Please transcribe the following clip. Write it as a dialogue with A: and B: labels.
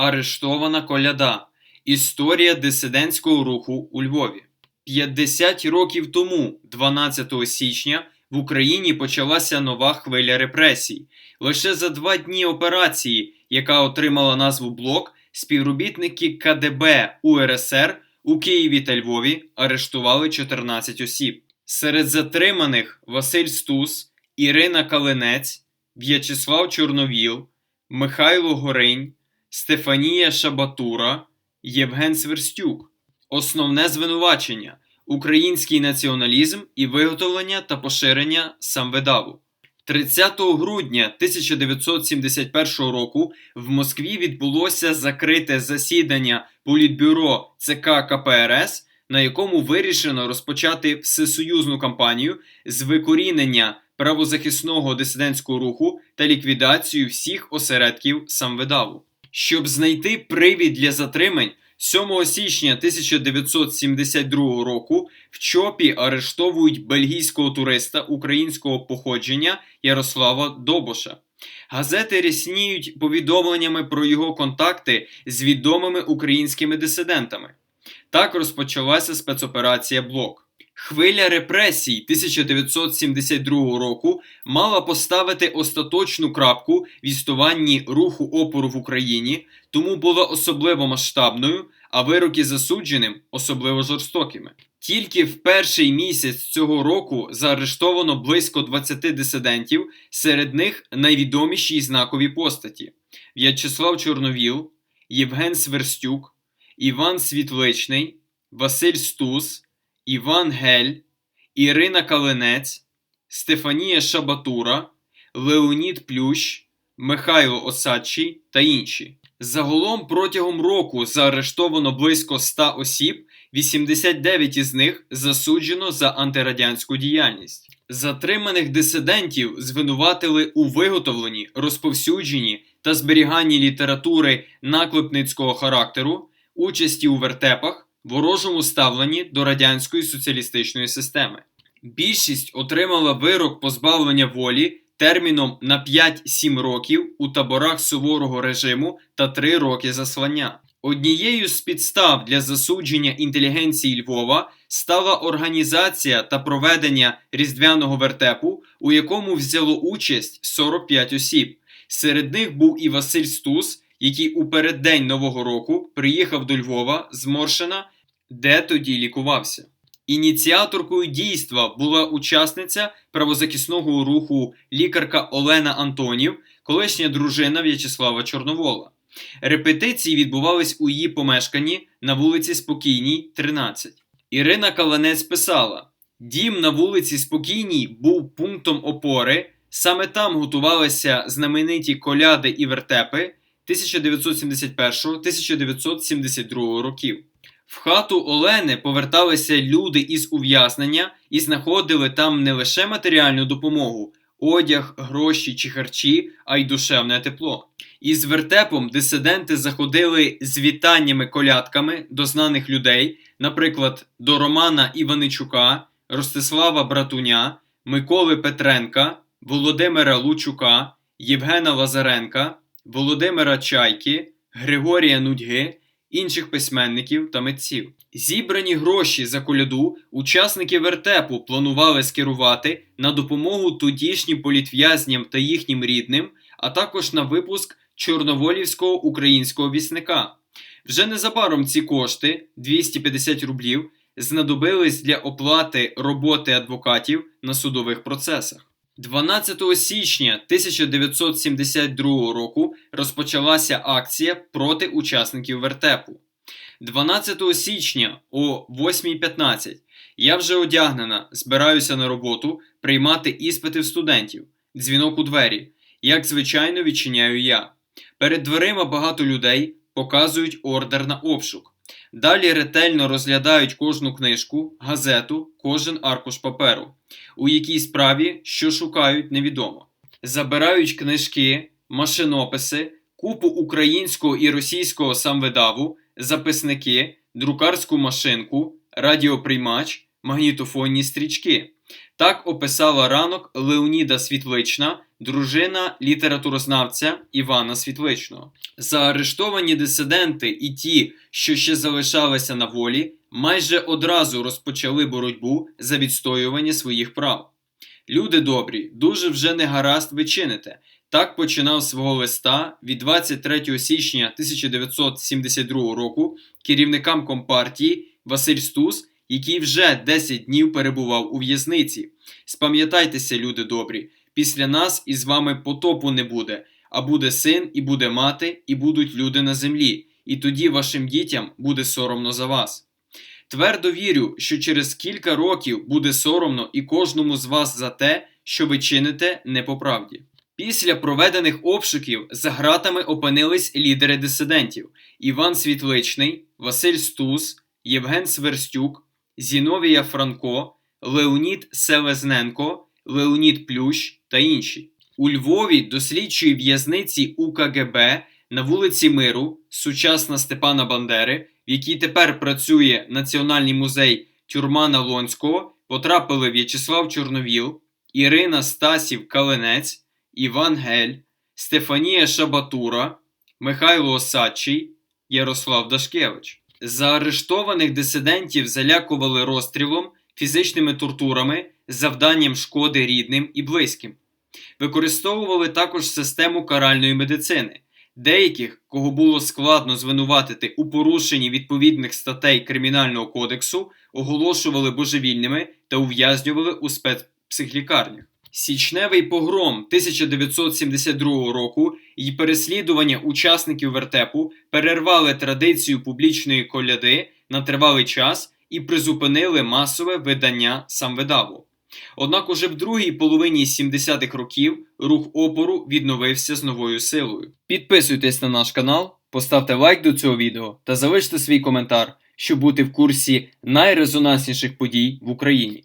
A: Арештована коляда. Історія дисидентського руху у Львові. 50 років тому, 12 січня, в Україні почалася нова хвиля репресій. Лише за два дні операції, яка отримала назву Блок, співробітники КДБ УРСР у Києві та Львові арештували 14 осіб. Серед затриманих Василь Стус, Ірина Калинець, В'ячеслав Чорновіл, Михайло Горинь, Стефанія Шабатура, Євген Сверстюк. Основне звинувачення український націоналізм і виготовлення та поширення самвидаву. 30 грудня 1971 року в Москві відбулося закрите засідання Політбюро ЦК КПРС, на якому вирішено розпочати всесоюзну кампанію з викорінення правозахисного дисидентського руху та ліквідацію всіх осередків самвидаву. Щоб знайти привід для затримань, 7 січня 1972 року в ЧОПі арештовують бельгійського туриста українського походження Ярослава Добоша. Газети рясніють повідомленнями про його контакти з відомими українськими дисидентами. Так розпочалася спецоперація Блок. Хвиля репресій 1972 року мала поставити остаточну крапку в існуванні руху опору в Україні, тому була особливо масштабною, а вироки засудженим особливо жорстокими. Тільки в перший місяць цього року заарештовано близько 20 дисидентів, серед них найвідоміші і знакові постаті: В'ячеслав Чорновіл, Євген Сверстюк, Іван Світличний, Василь Стус. Іван Гель, Ірина Калинець, Стефанія Шабатура, Леонід Плющ, Михайло Осадчий та інші. Загалом протягом року заарештовано близько 100 осіб, 89 із них засуджено за антирадянську діяльність. Затриманих дисидентів звинуватили у виготовленні, розповсюдженні та зберіганні літератури наклепницького характеру, участі у вертепах ворожому ставленні до радянської соціалістичної системи. Більшість отримала вирок позбавлення волі терміном на 5-7 років у таборах суворого режиму та 3 роки заслання. Однією з підстав для засудження інтелігенції Львова стала організація та проведення різдвяного вертепу, у якому взяло участь 45 осіб. Серед них був і Василь Стус, який у переддень Нового року приїхав до Львова з Моршина, де тоді лікувався. Ініціаторкою дійства була учасниця правозахисного руху лікарка Олена Антонів, колишня дружина В'ячеслава Чорновола. Репетиції відбувались у її помешканні на вулиці Спокійній, 13. Ірина Каланець писала: Дім на вулиці Спокійній був пунктом опори. Саме там готувалися знамениті коляди і вертепи 1971-1972 років. В хату Олени поверталися люди із ув'язнення і знаходили там не лише матеріальну допомогу, одяг, гроші чи харчі, а й душевне тепло. Із вертепом дисиденти заходили з вітаннями колядками до знаних людей, наприклад, до Романа Іваничука, Ростислава Братуня, Миколи Петренка, Володимира Лучука, Євгена Лазаренка, Володимира Чайки, Григорія Нудьги інших письменників та митців. Зібрані гроші за коляду учасники вертепу планували скерувати на допомогу тодішнім політв'язням та їхнім рідним, а також на випуск чорноволівського українського вісника. Вже незабаром ці кошти 250 рублів знадобились для оплати роботи адвокатів на судових процесах. 12 січня 1972 року розпочалася акція проти учасників вертепу. 12 січня о 8.15 я вже одягнена, збираюся на роботу приймати іспити в студентів, дзвінок у двері. Як звичайно, відчиняю я. Перед дверима багато людей показують ордер на обшук. Далі ретельно розглядають кожну книжку, газету, кожен аркуш паперу, у якій справі що шукають, невідомо. Забирають книжки, машинописи, купу українського і російського самвидаву, записники, друкарську машинку, радіоприймач, магнітофонні стрічки. Так описала ранок Леоніда Світлична, дружина літературознавця Івана Світличного. Заарештовані дисиденти і ті, що ще залишалися на волі, майже одразу розпочали боротьбу за відстоювання своїх прав. Люди добрі, дуже вже не гаразд ви чините. Так починав свого листа від 23 січня 1972 року керівникам компартії Василь Стус, який вже 10 днів перебував у в'язниці. Спам'ятайтеся, люди добрі, після нас із вами потопу не буде, а буде син, і буде мати, і будуть люди на землі, і тоді вашим дітям буде соромно за вас. Твердо вірю, що через кілька років буде соромно і кожному з вас за те, що ви чините не по правді. Після проведених обшуків за ґратами опинились лідери дисидентів Іван Світличний, Василь Стус, Євген Сверстюк, Зіновія Франко, Леонід Селезненко, Леонід Плющ та інші. У Львові до слідчої в'язниці УКГБ на вулиці Миру, сучасна Степана Бандери, в якій тепер працює Національний музей Тюрмана Лонського, потрапили В'ячеслав Чорновіл, Ірина Стасів Калинець, Іван Гель, Стефанія Шабатура, Михайло Осадчий, Ярослав Дашкевич. Заарештованих дисидентів залякували розстрілом, фізичними тортурами, завданням шкоди рідним і близьким. Використовували також систему каральної медицини. Деяких, кого було складно звинуватити у порушенні відповідних статей Кримінального кодексу, оголошували божевільними та ув'язнювали у спецпсихлікарнях. Січневий погром 1972 року і переслідування учасників вертепу перервали традицію публічної коляди на тривалий час і призупинили масове видання самвидаву. Однак уже в другій половині 70-х років рух опору відновився з новою силою. Підписуйтесь на наш канал, поставте лайк до цього відео та залиште свій коментар, щоб бути в курсі найрезонансніших подій в Україні.